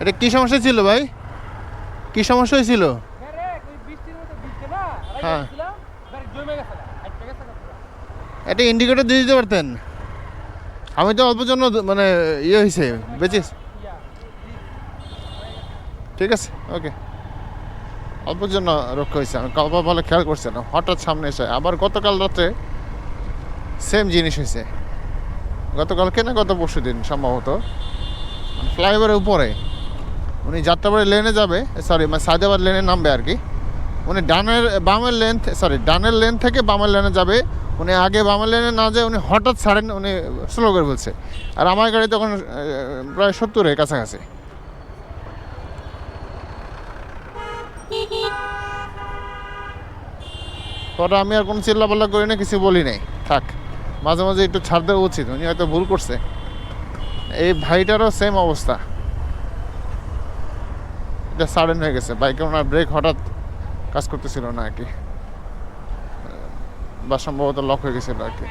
এটা কি সমস্যা ছিল ভাই? কি সমস্যা হয়েছিল? হ্যাঁ। এটা ইন্ডিকেটর দিয়ে দিতে পারতেন? আমি তো অল্প জন্য মানে ইয়ে হয়েছে বেঁচে ঠিক আছে, ওকে। অল্পের জন্য রক্ষা হয়েছে আমি কাল ভালো খেয়াল করছে না। হঠাৎ সামনে এসে, আবার গতকাল রাত্রে সেম জিনিস হয়েছে গতকালকে না গত পরশু দিন সম্ভবত ফ্লাইওভারের উপরে। উনি যাত্রাবাড়ি লেনে যাবে সরি মানে সায়দাবাদ লেনে নামবে আর কি। উনি ডানের, বামের লেন সরি ডানের লেন থেকে বামের লেনে যাবে। উনি আগে বামের লেনে না যায়, উনি হঠাৎ ছাড়েন উনি স্লো করে বলছে। আর আমার গাড়ি তখন প্রায় সত্তরের কাছাকাছি। পরে আমি আর কোনো চিল্লাপাল্লা করি না, কিছু বলি নাই। থাক, মাঝে মাঝে একটু ছাড় দেওয়া উচিত, উনি হয়তো ভুল করছে। এই ভাইটারও সেম অবস্থা। এটা সাডেন হয়ে গেছে। বাইকে ওনার ব্রেক হঠাৎ কাজ করতেছিল না আর কি। বা সম্ভবত লক হয়ে গেছিল আর কি।